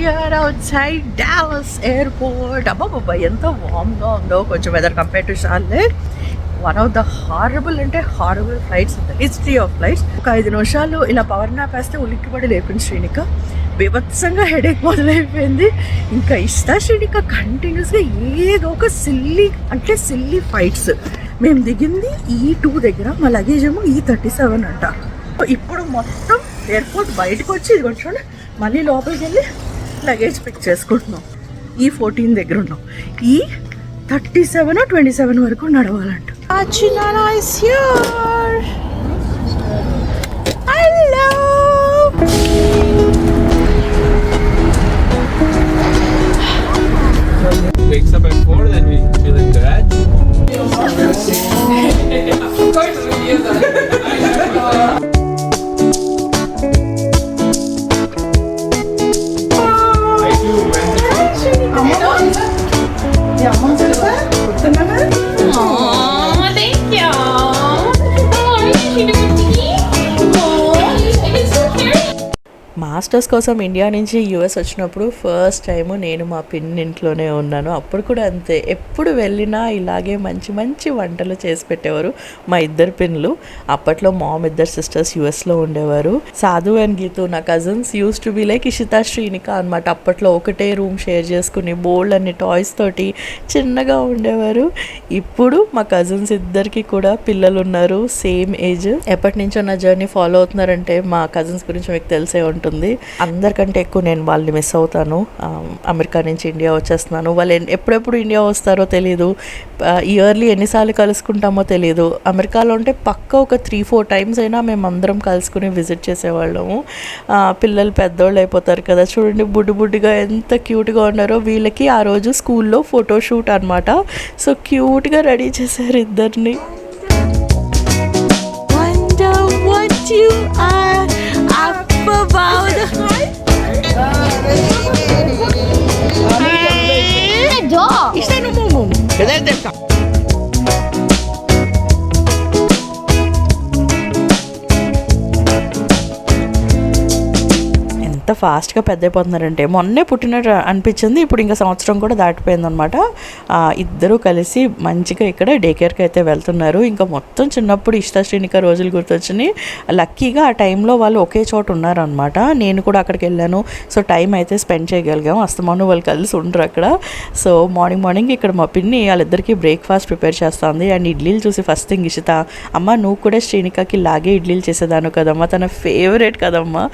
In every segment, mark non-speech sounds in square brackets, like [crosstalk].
We are outside Dallas airport అబ్బాబ్బా ఎంత వామ్గా ఉందో. కొంచెం weather compare to Charlotte one of the horrible అంటే horrible flights in the history of flights ఒక ఐదు నిమిషాలు ఇలా పవర్ నాప్ వేస్తే ఉలిక్కిపడి లేపింది శ్రీనిక. బీభత్సంగా హెడేక్ మొదలైపోయింది. ఇంకా ఇస్తా శ్రీనిక కంటిన్యూస్గా ఏదో ఒక సిల్లీ అంటే సిల్లీ ఫైట్స్ మేము దిగింది ఈ టూ దగ్గర మా లగేజ్ ఏమో ఈ థర్టీ సెవెన్ అంట. ఇప్పుడు మొత్తం ఎయిర్పోర్ట్ బయటకు వచ్చి ఇది కొంచెం మళ్ళీ లోపలికి వెళ్ళి లగేజ్ పిక్ చేసుకుంటున్నాం. ఈ ఫోర్టీన్ దగ్గర ఉన్నాం. ఈ థర్టీ సెవెన్ ట్వంటీ సెవెన్ వరకు నడవాలంట. Hello wakes up at 4, then we fill in garage. I masters కోసం ఇండియా నుంచి యూఎస్ వచ్చినప్పుడు ఫస్ట్ టైం నేను మా పిన్నింట్లోనే ఉన్నాను. అప్పుడు కూడా అంతే. ఎప్పుడు వెళ్ళినా ఇలాగే మంచి మంచి వంటలు చేసి పెట్టేవారు మా ఇద్దరు పిన్లు అప్పట్లో మామ్ ఇద్దరు సిస్టర్స్ యూఎస్లో ఉండేవారు. సాధు అండ్ గీతు నా cousins used to be like Ishita Srinika అనమాట అప్పట్లో ఒకటే రూమ్ షేర్ చేసుకుని బోల్డ్ అన్ని టాయ్స్ తోటి చిన్నగా ఉండేవారు. ఇప్పుడు మా కజిన్స్ ఇద్దరికి కూడా పిల్లలు ఉన్నారు సేమ్ ఏజ్ ఎప్పటి నుంచో నా జర్నీ ఫాలో అవుతున్నారంటే మా కజిన్స్ గురించి మీకు తెలిసే ఉంటుంది. అందరికంటే ఎక్కువ నేను వాళ్ళని మిస్ అవుతాను. అమెరికా నుంచి ఇండియా వచ్చేస్తున్నాను. వాళ్ళు ఎప్పుడెప్పుడు ఇండియా వస్తారో తెలియదు ఇయర్లీ ఎన్నిసార్లు కలుసుకుంటామో తెలియదు అమెరికాలో ఉంటే పక్క ఒక త్రీ ఫోర్ టైమ్స్ అయినా మేము అందరం కలుసుకుని విజిట్ చేసేవాళ్ళము. పిల్లలు పెద్దోళ్ళు అయిపోతారు కదా. చూడండి బుడ్డు బుడ్డిగా ఎంత క్యూట్గా ఉన్నారో. వీళ్ళకి ఆ రోజు స్కూల్లో ఫోటోషూట్ అనమాట సో క్యూట్గా రెడీ చేశారు ఇద్దరిని. ఫాస్ట్గా పెద్ద అయిపోతున్నారంటే మొన్నే పుట్టినట్టు అనిపించింది. ఇప్పుడు ఇంకా సంవత్సరం కూడా దాటిపోయిందనమాట ఇద్దరూ కలిసి మంచిగా ఇక్కడ డే కేర్కి అయితే వెళ్తున్నారు. ఇంకా మొత్తం చిన్నప్పుడు ఇష్టాశ్రీనిక రోజులు గుర్తొచ్చినాయి లక్కీగా ఆ టైంలో వాళ్ళు ఒకే చోట ఉన్నారనమాట నేను కూడా అక్కడికి వెళ్ళాను. సో టైం అయితే స్పెండ్ చేయగలిగాం. అస్తమాను వాళ్ళు కలిసి ఉండరు అక్కడ. సో మార్నింగ్ మార్నింగ్ ఇక్కడ మా పిన్ని వాళ్ళిద్దరికీ బ్రేక్ఫాస్ట్ ప్రిపేర్ చేస్తుంది. అండ్ ఇడ్లీలు చూసి ఫస్ట్ థింగ్ ఇషిత అమ్మ నువ్వు కూడా శ్రీనికకి లాగే ఇడ్లీలు చేసేదాను కదమ్మా. తన ఫేవరెట్ కదమ్మా.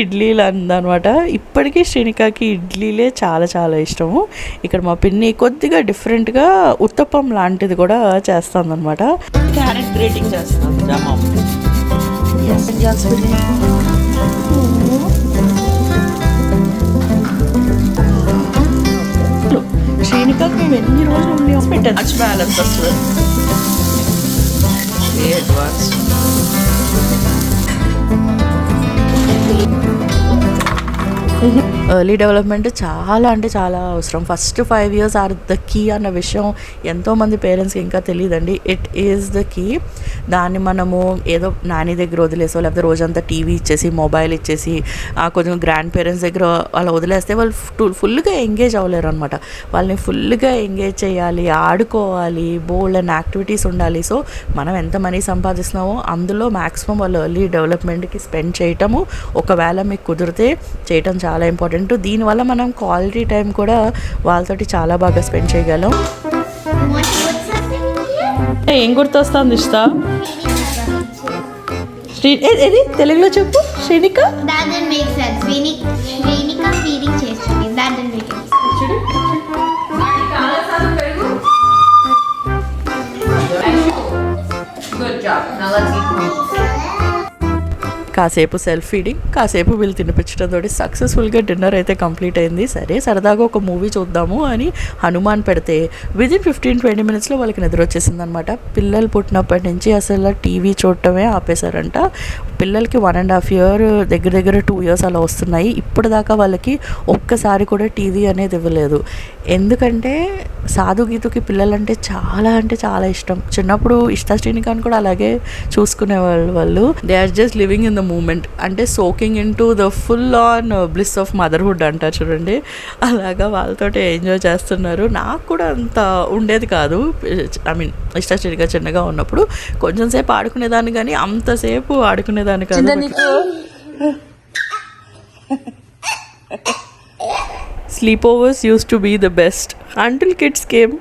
ఇడ్లీలు అందనమాట ఇప్పటికీ శ్రీనికకి ఇడ్లీలే చాలా చాలా ఇష్టము. ఇక్కడ మా పిన్ని కొద్దిగా డిఫరెంట్గా ఉత్తప్పం లాంటిది కూడా చేస్తుంది అనమాట క్యారెట్ గ్రేటింగ్ శ్రీనికకి మేము ఎన్ని రోజులు ఉండి బ్యాలెన్స్ వస్తుంది అడ్వాన్స్ ఎర్లీ డెవలప్మెంట్ చాలా అంటే చాలా అవసరం. First five years are the key అన్న విషయం ఎంతోమంది పేరెంట్స్కి ఇంకా తెలియదండి. ఇట్ ఈస్ ద కీ దాన్ని మనము ఏదో నాని దగ్గర వదిలేసో లేకపోతే రోజంతా టీవీ ఇచ్చేసి మొబైల్ ఇచ్చేసి కొంచెం గ్రాండ్ పేరెంట్స్ దగ్గర అలా వదిలేస్తే వాళ్ళు ఫుల్గా ఎంగేజ్ అవ్వలేరు అనమాట వాళ్ళని ఫుల్గా ఎంగేజ్ చేయాలి ఆడుకోవాలి బోల్డ్ అండ్ యాక్టివిటీస్ ఉండాలి. సో మనం ఎంత మనీ సంపాదిస్తున్నామో అందులో మ్యాక్సిమం వాళ్ళు ఎర్లీ డెవలప్మెంట్కి స్పెండ్ చేయటము ఒకవేళ మీకు కుదిరితే చేయటం చాలా ఇంపార్టెంట్ దీనివల్ల మనం క్వాలిటీ టైం కూడా వాళ్ళతోటి చాలా బాగా స్పెండ్ చేయగలం? ఏం గుర్తొస్తుంది ఇష్టా? ఏది? తెలుగులో చెప్పు. Srinika? That didn't make sense. Venika, కాసేపు సెల్ఫ్ ఫీడింగ్ కాసేపు వీళ్ళు తినిపించడంతో సక్సెస్ఫుల్గా డిన్నర్ అయితే కంప్లీట్ అయింది. సరే సరదాగా ఒక మూవీ చూద్దాము అని హనుమాన్ పెడితే విదిన్ ఫిఫ్టీన్ ట్వంటీ మినిట్స్లో వాళ్ళకి నిద్ర వచ్చేసింది అనమాట పిల్లలు పుట్టినప్పటి నుంచి అసలు టీవీ చూడటమే ఆపేశారంట. పిల్లలకి వన్ అండ్ హాఫ్ ఇయర్ దగ్గర దగ్గర టూ ఇయర్స్ అలా వస్తున్నాయి. ఇప్పటిదాకా వాళ్ళకి ఒక్కసారి కూడా టీవీ అనేది ఇవ్వలేదు. ఎందుకంటే సాధు గీతుకి పిల్లలంటే చాలా అంటే చాలా ఇష్టం. చిన్నప్పుడు ఇష్ట శ్రీనికాన్ని కూడా అలాగే చూసుకునేవాళ్ళు వాళ్ళు. They are just living in the moment. అంటే soaking in to the full on bliss of motherhood అంటారు చూడండి. అలాగా వాళ్ళతో ఎంజాయ్ చేస్తున్నారు. నాకు కూడా అంత ఉండేది కాదు. ఐ మీన్ ఇష్ట చిన్నగా ఉన్నప్పుడు. కొంచెం సేపు ఆడుకునేదాన్ని కానీ అంతసేపు ఆడుకునేదాన్ని కాదు. Sleep overs used to be the best until kids game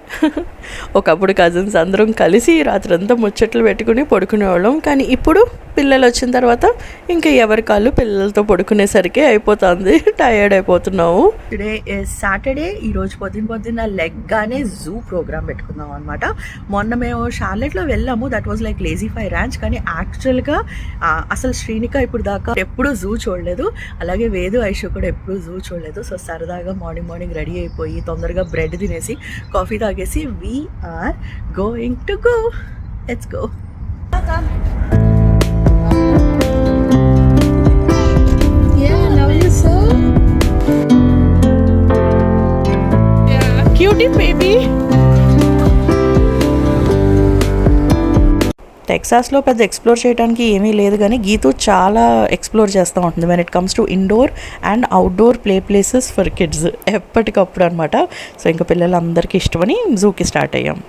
ఒకప్పుడు కజిన్స్ అందరం కలిసి రాత్రంతా ముచ్చట్లు పెట్టుకుని పడుకునేవాళ్ళం. కానీ ఇప్పుడు పిల్లలు వచ్చిన తర్వాత ఇంకా ఎవరి కాళ్ళు పిల్లలతో పడుకునేసరికి అయిపోతుంది. టయర్డ్ [laughs] అయిపోతున్నాము టుడే సాటర్డే ఈ రోజు పొద్దున పొద్దున్న లెగ్గానే జూ ప్రోగ్రామ్ పెట్టుకుందాం అనమాట మొన్న మేము షార్లెట్లో వెళ్ళాము. That was like lazy five ranch కానీ యాక్చువల్గా అసలు శ్రీనిక ఇప్పుడు దాకా ఎప్పుడూ జూ చూడలేదు. అలాగే వేదు ఐషు కూడా ఎప్పుడు జూ చూడలేదు. సో సరదాగా మార్నింగ్ మార్నింగ్ రెడీ అయిపోయి తొందరగా బ్రెడ్ తినేసి కాఫీ తాగేసి we're going to go let's go Yeah, now టెక్సాస్లో పెద్ద ఎక్స్ప్లోర్ చేయడానికి ఏమీ లేదు కానీ గీతు చాలా ఎక్స్ప్లోర్ చేస్తూ ఉంటుంది. When it comes to indoor and outdoor play places for kids ఎప్పటికప్పుడు అనమాట సో ఇంకా పిల్లలందరికీ ఇష్టమని జూకి స్టార్ట్ అయ్యాం.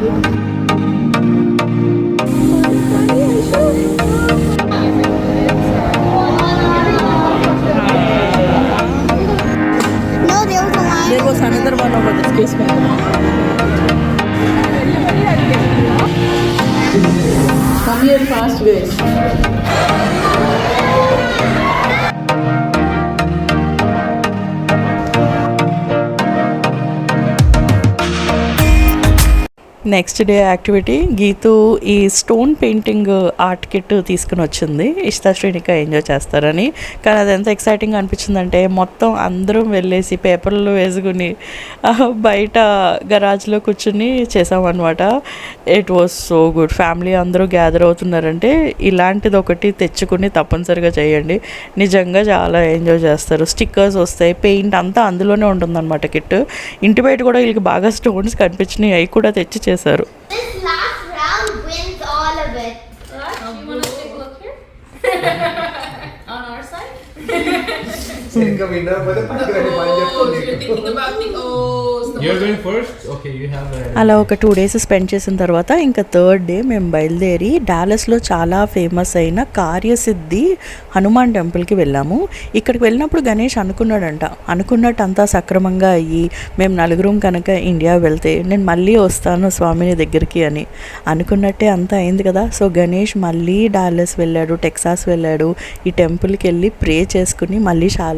No, showcase Come here fast, guys. Next day activity Geethu ఈ స్టోన్ పెయింటింగ్ ఆర్ట్ కిట్ తీసుకుని వచ్చింది. ఇష్తా శ్రేణిక ఎంజాయ్ చేస్తారని. కానీ అది ఎంత ఎక్సైటింగ్ అనిపించిందంటే మొత్తం అందరం వెళ్ళేసి పేపర్లు వేసుకుని బయట గరాజ్లో కూర్చుని చేసామన్నమాట. It was so good family అందరూ గ్యాదర్ అవుతున్నారంటే ఇలాంటిది ఒకటి తెచ్చుకుని తప్పనిసరిగా చేయండి. నిజంగా చాలా ఎంజాయ్ చేస్తారు. స్టిక్కర్స్ వస్తాయి పెయింట్ అంతా అందులోనే ఉంటుందన్నమాట కిట్. ఇంటి బయట కూడా వీళ్ళకి బాగా స్టోన్స్ కనిపించినాయి. అవి కూడా తెచ్చి చేశారు [laughs] first? Okay, you have a. అలా ఒక టూ డేస్ స్పెండ్ చేసిన తర్వాత ఇంకా థర్డ్ డే మేము బయలుదేరి డాలస్లో చాలా ఫేమస్ అయిన కార్యసిద్ధి హనుమాన్ టెంపుల్కి వెళ్ళాము. ఇక్కడికి వెళ్ళినప్పుడు గణేష్ అనుకున్నాడంట. అనుకున్నట్టు అంతా సక్రమంగా అయ్యి మేము నలుగురం కనుక ఇండియా వెళ్తే నేను మళ్ళీ వస్తాను స్వామిని దగ్గరికి అని. అనుకున్నట్టే అంతా అయింది కదా. సో గణేష్ మళ్ళీ డాలస్ వెళ్ళాడు టెక్సాస్ వెళ్ళాడు. ఈ టెంపుల్కి వెళ్ళి ప్రే చేసుకుని మళ్ళీ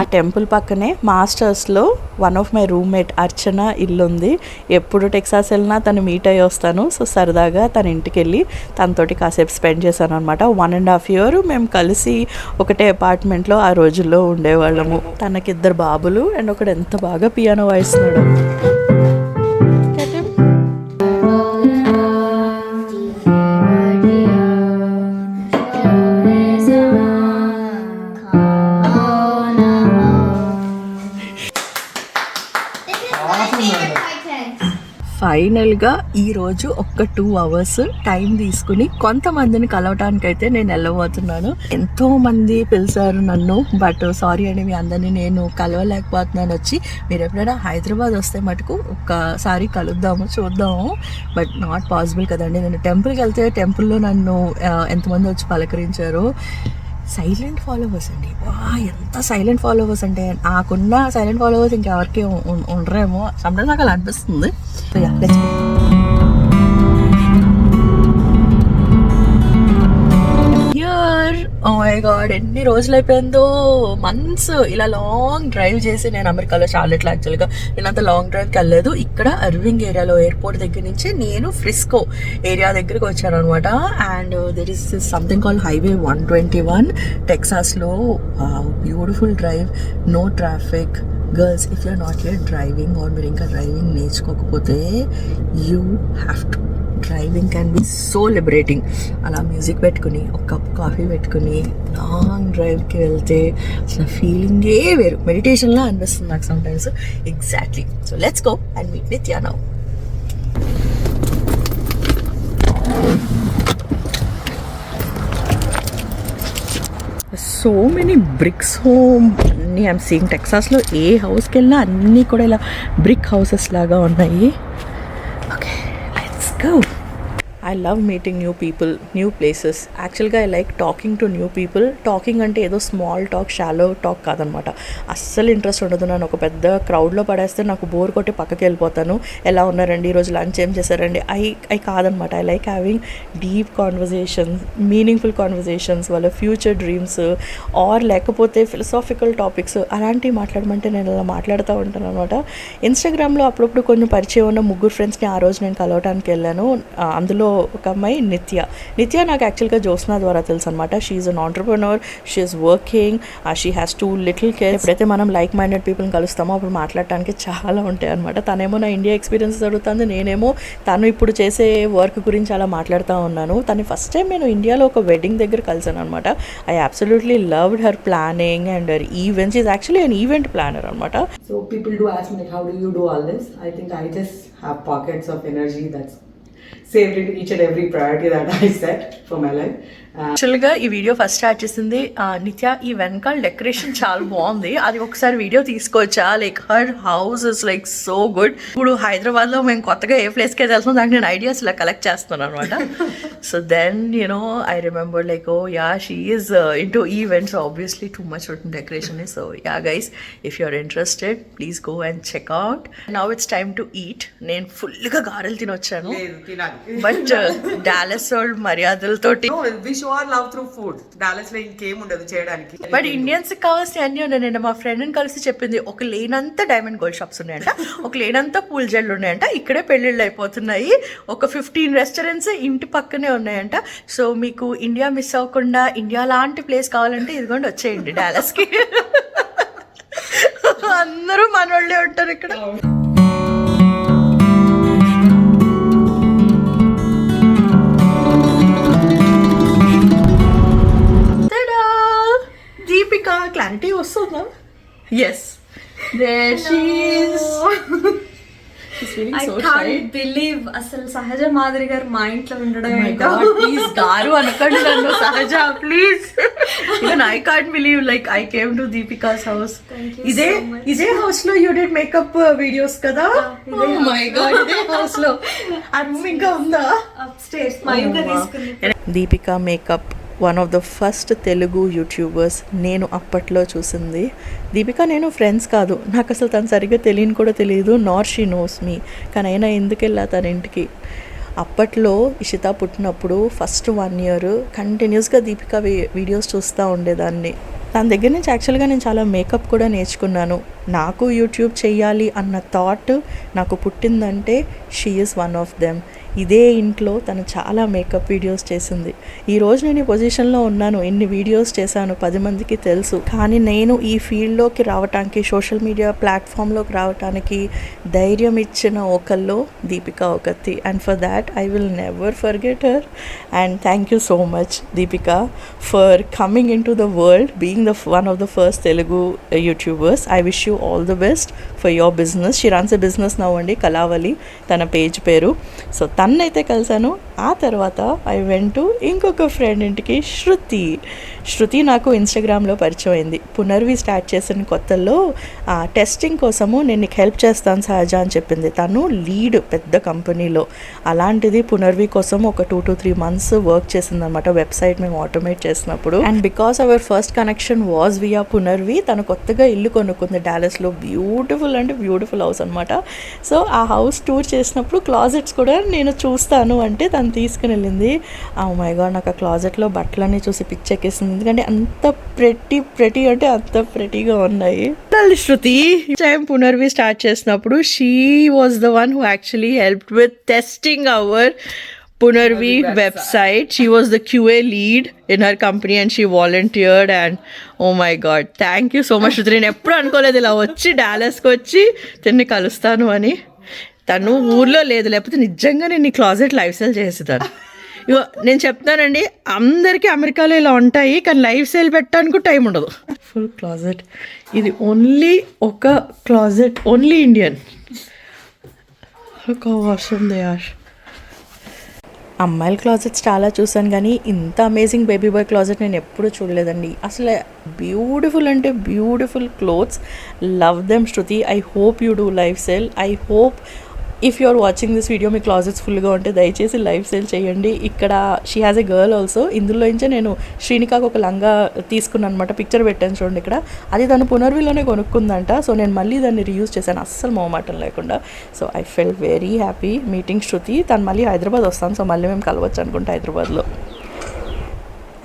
ఆ టెంపుల్ పక్కనే మాస్టర్స్లో one of my roommate Archana ఇల్లు ఉంది ఎప్పుడు టెక్సాస్ వెళ్ళినా తను మీట్ అయ్యి వస్తాను. సో సరదాగా తన ఇంటికి వెళ్ళి తనతోటి కాసేపు స్పెండ్ చేశాను అనమాట వన్ అండ్ హాఫ్ ఇయర్ మేము కలిసి ఒకటే అపార్ట్మెంట్లో ఆ రోజుల్లో ఉండేవాళ్ళము. తనకిద్దరు బాబులు అండ్ ఒకడు ఎంత బాగా పియానో వాయిస్తున్నాడు. ఫైనల్గా ఈరోజు ఒక్క టూ అవర్స్ టైం తీసుకుని కొంతమందిని కలవటానికైతే నేను వెళ్ళబోతున్నాను. ఎంతో మంది పిలిచారు నన్ను బట్ సారీ అండి మీ అందరినీ నేను కలవలేకపోతున్నాను వచ్చి. మీరు ఎప్పుడైనా హైదరాబాద్ వస్తే మటుకు ఒక్కసారి కలుద్దాము చూద్దాము. బట్ నాట్ పాసిబుల్ కదండి. నేను టెంపుల్కి వెళ్తే టెంపుల్లో నన్ను ఎంతమంది వచ్చి పలకరించారు? సైలెంట్ ఫాలోవర్స్ అండి. వా ఎంత సైలెంట్ ఫాలోవర్స్ అంటే నాకున్న సైలెంట్ ఫాలోవర్స్ ఇంకెవరికి ఉం- ఉండరేమో. సమ్టైమ్స్ నాకు అలా అనిపిస్తుంది. మై గాడ్ ఎన్ని రోజులు అయిపోయిందో? మంత్స్ ఇలా లాంగ్ డ్రైవ్ చేసి నేను అమెరికాలో చార్లెట్లో యాక్చువల్గా నేను అంత లాంగ్ డ్రైవ్కి వెళ్ళలేదు. ఇక్కడ అర్వింగ్ ఏరియాలో ఎయిర్పోర్ట్ దగ్గర నుంచి నేను ఫ్రిస్కో ఏరియా దగ్గరికి వచ్చాను అనమాట and there is something call highway one twenty one టెక్సాస్లో beautiful drive no traffic girls if you not you're driving or మీరు ఇంకా driving నేర్చుకోకపోతే you have to driving can be so liberating. అలా music పెట్టుకుని ఒక cup coffee పెట్టుకుని long డ్రైవ్కి వెళ్తే అసలు ఫీలింగే వేరు. మెడిటేషన్లా అనిపిస్తుంది నాకు sometimes exactly so let's go and meet Nithya now so many bricks home అన్నీ ఐమ్ సీయింగ్ టెక్సాస్లో ఏ హౌస్కి వెళ్ళినా అన్నీ కూడా ఇలా బ్రిక్ హౌసెస్ లాగా ఉన్నాయి. Okay let's go I love meeting new people new places యాక్చువల్గా I like talking to new people talking అంటే ఏదో స్మాల్ టాక్ షాలో టాక్ కాదనమాట. అస్సలు ఇంట్రెస్ట్ ఉండదు. నన్ను ఒక పెద్ద క్రౌడ్లో పడేస్తే నాకు బోర్ కొట్టి పక్కకి వెళ్ళిపోతాను. ఎలా ఉన్నారండి? ఈరోజు లంచ్ ఏం చేశారండి? ఐ ఐ కాదనమాట. I like having deep conversations meaningful conversations వాళ్ళ ఫ్యూచర్ డ్రీమ్స్ ఆర్ లేకపోతే ఫిలసాఫికల్ టాపిక్స్ అలాంటివి మాట్లాడమంటే నేను అలా మాట్లాడుతూ ఉంటాను అనమాట. ఇన్స్టాగ్రామ్లో అప్పుడప్పుడు కొన్ని పరిచయం ఉన్న ముగ్గురు ఫ్రెండ్స్ని ఆ రోజు నేను కలవటానికి వెళ్ళాను. అందులో ఒక అమ్మాయి నిత్య. నిత్య నాకు యాక్చువల్గా జ్యోత్స్నా ద్వారా తెలుసు అనమాట she's an entrepreneur she's working she has two little care ఎప్పుడైతే మనం లైక్ మైండెడ్ పీపుల్ని కలుస్తామో అప్పుడు మాట్లాడటానికి చాలా ఉంటాయి అనమాట తనేమో నా ఇండియా ఎక్స్పీరియన్స్ జరుగుతుంది నేనేమో తను ఇప్పుడు చేసే వర్క్ గురించి అలా మాట్లాడుతూ ఉన్నాను. తను ఫస్ట్ టైం నేను ఇండియాలో ఒక వెడ్డింగ్ దగ్గర కలిసాను అనమాట I absolutely loved her planning and her events is actually an event planner అనమాట so people do ask me how do you do all this I think I I have pockets of energy that's saved into each and every priority that [laughs] I set for my life. యాక్చువల్గా ఈ video first start చేసింది నిత్య ఈ వెనకాల decoration చాలా బాగుంది. అది ఒకసారి వీడియో తీసుకోవచ్చా? Like her house is like so good ఇప్పుడు హైదరాబాద్లో మేము కొత్తగా ఏ ప్లేస్కి వెళ్తున్నాం దానికి నేను ఐడియాస్ ఇలా కలెక్ట్ చేస్తున్నాను అనమాట so then you know I remember like oh yeah she is in to events obviously too much decoration so yeah guys if you are interested please go and check out now it's time to eat నేను ఫుల్గా గారెలు తినొచ్చాను. But Dallas వాళ్ళ మర్యాదలతోటి Our love through food. Dallas లో ఇంకేం ఉండదు చేయడానికి. But Indians కావాల్సిన అన్ని ఉన్నాయి నేను మా ఫ్రెండ్ని కలిసి చెప్పింది ఒక లేనంత డైమండ్ గోల్డ్ షాప్స్ ఉన్నాయంట ఒక లేనంత పూల్ జెళ్ళు ఉన్నాయంట ఇక్కడే పెళ్ళిళ్ళు అయిపోతున్నాయి ఒక ఫిఫ్టీన్ రెస్టారెంట్స్ ఇంటి పక్కనే ఉన్నాయంట. సో మీకు ఇండియా మిస్ అవ్వకుండా ఇండియా లాంటి ప్లేస్ కావాలంటే ఇదిగోండి వచ్చేయండి డాలస్కి [laughs] అందరూ మనోళ్ళే ఉంటారు ఇక్కడ. దీపిక క్లారిటీ వస్తుందా ఎస్ బిలీవ్ అసలు సహజ మాదిరి గారు మా ఇంట్లో ఉండడం ఏంటో ప్లీజ్ గారు అనకండి నన్ను. Sahaja please even I can't believe like I came to Deepika's house ఇదే. ఇదే హౌస్లో యూ డిడ్ మేకప్ వీడియోస్ కదా? మై గాడ్ ఇదే హౌస్లో. ఆ రూమ్ ఇంకా ఉందా? Upstairs Deepika makeup one of the first Telugu YouTubers నేను అప్పట్లో చూసింది. దీపిక నేను ఫ్రెండ్స్ కాదు. నాకు అసలు తను సరిగ్గా తెలియని కూడా తెలియదు నార్ షీ నోస్ మీ కానీ అయినా ఎందుకు వెళ్ళా తన ఇంటికి? అప్పట్లో ఇషిత పుట్టినప్పుడు ఫస్ట్ వన్ ఇయర్ కంటిన్యూస్గా దీపిక వీ- వీడియోస్ చూస్తూ ఉండేదాన్ని. తన దగ్గర నుంచి యాక్చువల్గా నేను చాలా మేకప్ కూడా నేర్చుకున్నాను. నాకు యూట్యూబ్ చేయాలి అన్న థాట్ నాకు పుట్టిందంటే she is one of them ఇదే ఇంట్లో తను చాలా మేకప్ వీడియోస్ చేసింది. ఈరోజు నేను ఈ పొజిషన్లో ఉన్నాను. ఎన్ని వీడియోస్ చేశాను పది మందికి తెలుసు. కానీ నేను ఈ ఫీల్డ్లోకి రావటానికి సోషల్ మీడియా ప్లాట్ఫామ్లోకి రావటానికి ధైర్యం ఇచ్చిన ఒకళ్ళు Deepika ఒకతి and for that I will never forget her and thank you so much Deepika for coming in to the world being the one of the first Telugu YouTubers I wish you all the best for your business she runs a business నవ్వు అండి కళావలి తన page పేరు. So తన్నైతే కలిసాను. ఆ తర్వాత I went to ఇంకొక friend ఇంటికి శృతి శృతి నాకు ఇన్స్టాగ్రామ్లో పరిచయం అయింది పునర్వి స్టార్ట్ చేసిన కొత్తల్లో టెస్టింగ్ కోసము నేను నీకు హెల్ప్ చేస్తాను సహజ అని చెప్పింది. తను లీడ్ పెద్ద కంపెనీలో. అలాంటిది పునర్వి కోసం ఒక two to three months work చేసిందనమాట వెబ్సైట్ మేము ఆటోమేట్ చేసినప్పుడు. And because our first connection was via Punarvi తను కొత్తగా ఇల్లు కొనుక్కుంది. డాలస్లో బ్యూటిఫుల్ అంటే బ్యూటిఫుల్ హౌస్ అనమాట సో ఆ హౌస్ టూర్ చేసినప్పుడు క్లాజెట్స్ కూడా నేను చూస్తాను అంటే తను తీసుకుని వెళ్ళింది. ఆ మై గాడ్ నాకు ఆ క్లాజెట్లో బట్టలన్నీ చూసి పిచ్చి ఎందుకంటే అంత ప్రెటీ ప్రెటీ అంటే అంత ప్రెటీగా ఉన్నాయి తల్లి శృతి టైం పునర్వి స్టార్ట్ చేసినప్పుడు she was the one who actually help with testing our Punarvi website. She was the QA lead in her company and she volunteered and oh my god, thank you so much. నేను ఎప్పుడు అనుకోలేదు ఇలా వచ్చి డాలస్కి వచ్చి తిన్ని కలుస్తాను అని తను ఊర్లో లేదు లేకపోతే నిజంగా నేను ఈ క్లాజెట్ లైఫ్ స్టైల్ చేసేదాన్ని ఇగో నేను చెప్తానండి అందరికీ అమెరికాలో ఇలా ఉంటాయి కానీ లైఫ్ స్టైల్ పెట్టడానికి టైం ఉండదు. ఫుల్ క్లాజెట్ ఇది ఓన్లీ ఒక క్లాజెట్ ఓన్లీ ఇండియన్ ఒక వాష్రూమ్ దే ఆర్ అమ్మాయిల క్లాజెట్స్ చాలా చూసాను కానీ ఇంత అమేజింగ్ బేబీ బాయ్ క్లాజెట్ నేను ఎప్పుడూ చూడలేదండి. అసలు బ్యూటిఫుల్ అంటే beautiful clothes love them Shruti I hope you do life sale I hope if you are watching this video me closets ఫుల్గా ఉంటే దయచేసి లైఫ్ సేల్ చేయండి. ఇక్కడ she has a girl also ఇందులో నుంచే నేను శ్రీనికాకు ఒక లంగా తీసుకున్నాను అనమాట పిక్చర్ పెట్టాను చూడండి ఇక్కడ. అది తను పునర్విలోనే కొనుక్కుందంట. సో నేను మళ్ళీ దాన్ని రియూజ్ చేశాను. అస్సలు మొహమాటం లేకుండా. So I fell very happy meeting Shruti తను మళ్ళీ హైదరాబాద్ వస్తాను. సో మళ్ళీ మేము కలవచ్చు అనుకుంటా హైదరాబాద్లో.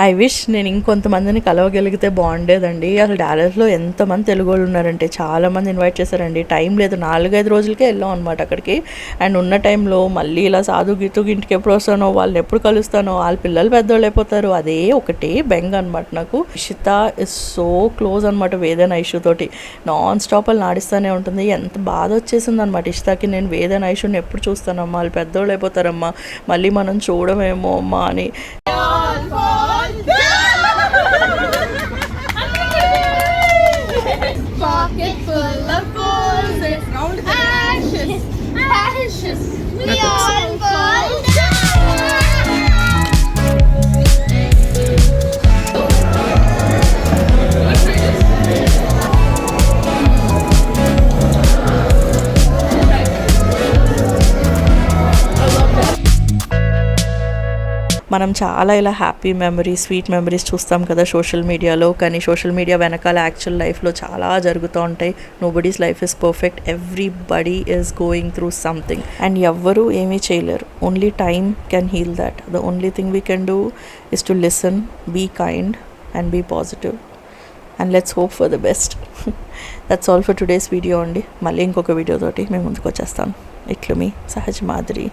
ఐ విష్ నేను ఇంకొంతమందిని కలవగలిగితే బాగుండేదండి. అసలు డాలర్లో ఎంతమంది తెలుగు వాళ్ళు ఉన్నారంటే చాలామంది ఇన్వైట్ చేశారండి. టైం లేదు నాలుగైదు రోజులకే వెళ్ళాం అనమాట అక్కడికి. అండ్ ఉన్న టైంలో మళ్ళీ ఇలా సాధు గీతు ఇంటికి ఎప్పుడు వస్తానో వాళ్ళని ఎప్పుడు కలుస్తానో వాళ్ళ పిల్లలు పెద్దోళ్ళు అయిపోతారు. అదే ఒకటే బెంగ అనమాట నాకు. ఇషిత ఇస్ సో క్లోజ్ అనమాట వేదన ఐషు తోటి. నాన్ స్టాప్ వాళ్ళు నాడిస్తూనే ఉంటుంది. ఎంత బాధ వచ్చేసింది అనమాట ఇషితాకి. నేను వేదన ఐషుని ఎప్పుడు చూస్తానమ్మా? వాళ్ళు పెద్దోళ్ళు అయిపోతారమ్మా. మళ్ళీ మనం చూడమేమో అమ్మా అని. Pocket full of roses, round ashes, ashes. We all fall మనం చాలా ఇలా హ్యాపీ మెమరీస్ స్వీట్ మెమరీస్ చూస్తాం కదా సోషల్ మీడియాలో కానీ సోషల్ మీడియా వెనకాల యాక్చువల్ లైఫ్లో చాలా జరుగుతూ ఉంటాయి. Nobody's life is perfect everybody is going through something and ఎవ్వరూ ఏమీ చేయలేరు. Only time can heal that the only thing we can do is to listen be kind and be positive and let's hope for the best that's all for today's video అండి. మళ్ళీ ఇంకొక వీడియోతోటి మేము ముందుకు వచ్చేస్తాను. ఇట్లు మీ సహజ మాదిరి.